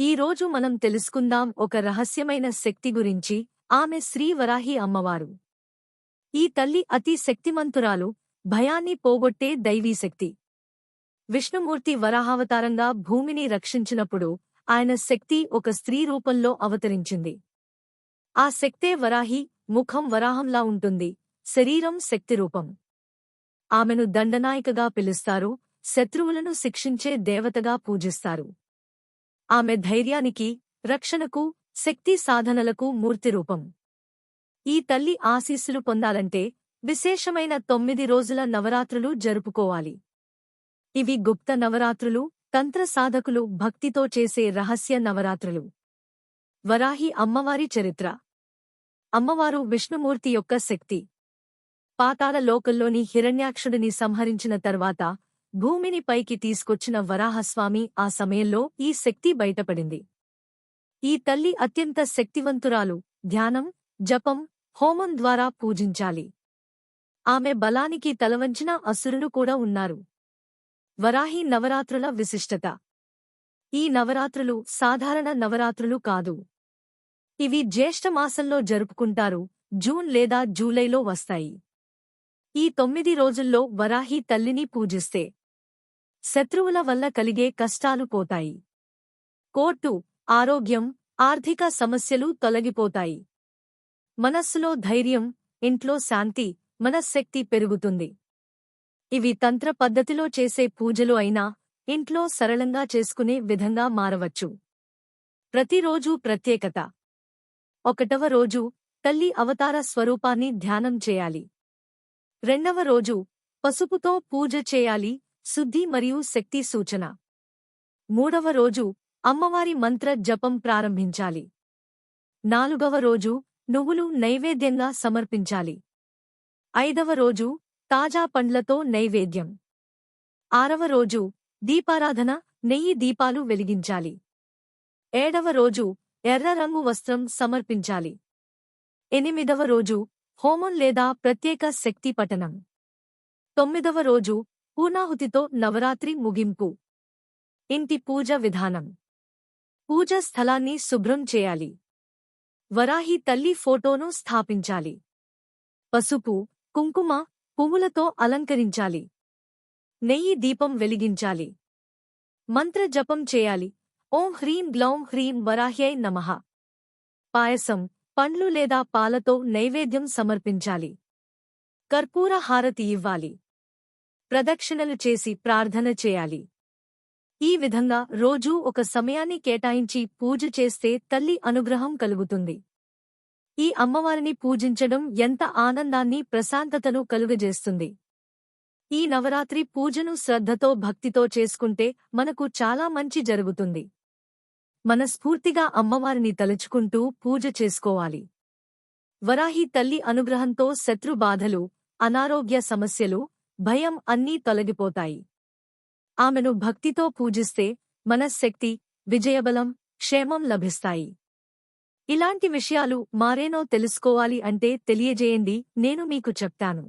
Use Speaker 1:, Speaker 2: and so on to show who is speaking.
Speaker 1: ఈ రోజు మనం తెలుసుకుందాం ఒక రహస్యమైన శక్తి గురించి. ఆమె శ్రీ వరాహి అమ్మవారు. ఈ తల్లి అతి శక్తిమంతురాలు భయాన్ని పోగొట్టే దైవీశక్తి విష్ణుమూర్తి వరాహావతారంగా భూమిని రక్షించినప్పుడు ఆయన శక్తి ఒక స్త్రీ రూపంలో అవతరించింది. ఆ శక్తే వరాహి ముఖం వరాహంలా ఉంటుంది శరీరం శక్తి రూపం. ఆమెను దండనాయికగా పిలుస్తారు శత్రువులను శిక్షించే దేవతగా పూజిస్తారు. ఆమె ధైర్యానికి రక్షణకు శక్తి సాధనలకు మూర్తిరూపం ఈ తల్లి ఆశీస్సులు పొందాలంటే విశేషమైన తొమ్మిది రోజుల నవరాత్రులు జరుపుకోవాలి. ఇవి గుప్త నవరాత్రులు తంత్ర సాధకులు భక్తితో చేసే రహస్య నవరాత్రులు. వరాహి అమ్మవారి చరిత్ర. అమ్మవారు విష్ణుమూర్తి యొక్క శక్తి. పాతాళ లోకల్లోని హిరణ్యాక్షుడిని సంహరించిన తర్వాత భూమిని పైకి తీసుకొచ్చిన వరాహస్వామి ఆ సమయంలో ఈ శక్తి బయటపడింది. ఈ తల్లి అత్యంత శక్తివంతురాలు ధ్యానం జపం హోమం ద్వారా పూజించాలి. ఆమె బలానికి తలవంచిన అసురులు కూడా ఉన్నారు. వరాహి నవరాత్రుల విశిష్టత. ఈ నవరాత్రులు సాధారణ నవరాత్రులు కాదు. ఇవి జ్యేష్ఠమాసంలో జరుపుకుంటారు జూన్ లేదా జూలైలో వస్తాయి. ఈ తొమ్మిది రోజుల్లో వరాహి తల్లిని పూజిస్తే శత్రువుల వల్ల కలిగే కష్టాలు పోతాయి. కోర్టు ఆరోగ్యం ఆర్థిక సమస్యలు తొలగిపోతాయి. మనస్సులో ధైర్యం ఇంట్లో శాంతి మనశ్శక్తి పెరుగుతుంది. ఇవి తంత్ర పద్ధతిలో చేసే పూజలు అయినా ఇంట్లో సరళంగా చేసుకునే విధంగా మారవచ్చు. ప్రతిరోజూ ప్రత్యేకత. ఒకటవ రోజు తల్లి అవతార స్వరూపాన్ని ధ్యానం చేయాలి. రెండవ రోజు పసుపుతో పూజ చేయాలి శుద్ధి మరియు శక్తి సూచన. మూడవ రోజు అమ్మవారి మంత్ర జపం ప్రారంభించాలి. నాలుగవ రోజు నువ్వులు నైవేద్యంగా సమర్పించాలి. ఐదవ రోజు తాజా పండ్లతో నైవేద్యం. ఆరవ రోజు దీపారాధన నెయ్యి దీపాలు వెలిగించాలి. ఏడవ రోజు ఎర్ర రంగు వస్త్రం సమర్పించాలి. ఎనిమిదవ రోజు హోమం లేదా ప్రత్యేక శక్తి పఠనం. తొమ్మిదవ రోజు పూర్ణాహుతితో నవరాత్రి ముగింపు. ఇంటి పూజ విధానం. పూజ స్థలాన్ని శుభ్రం చేయాలి. వరాహి తల్లి ఫోటోను స్థాపించాలి. పసుపు కుంకుమ పువ్వులతో అలంకరించాలి. నెయ్యి దీపం వెలిగించాలి. మంత్ర జపం చేయాలి. ఓం హ్రీం గ్లౌం హ్రీం వరాహ్యై నమః. పాయసం పండ్లు లేదా పాలతో నైవేద్యం సమర్పించాలి. కర్పూర హారతి ఇవ్వాలి. ప్రదక్షిణలు చేసి ప్రార్థన చేయాలి. ఈ విధంగా రోజూ ఒక సమయాన్ని కేటాయించి పూజ చేస్తే తల్లి అనుగ్రహం కలుగుతుంది. ఈ అమ్మవారిని పూజించడం ఎంత ఆనందాన్ని ప్రశాంతతను కలుగజేస్తుంది. ఈ నవరాత్రి పూజను శ్రద్ధతో భక్తితో చేసుకుంటే మనకు చాలా మంచి జరుగుతుంది. మనస్ఫూర్తిగా అమ్మవారిని తలుచుకుంటూ పూజ చేసుకోవాలి. వరాహి తల్లి అనుగ్రహంతో శత్రు బాధలు అనారోగ్య సమస్యలు భయం అన్నీ తొలగిపోతాయి. ఆమెను భక్తితో పూజిస్తే మనశ్శక్తి విజయబలం క్షేమం లభిస్తాయి. ఇలాంటి విషయాలు మారేనో తెలుసుకోవాలి అంటే తెలియజేయండి నేను మీకు చెప్తాను.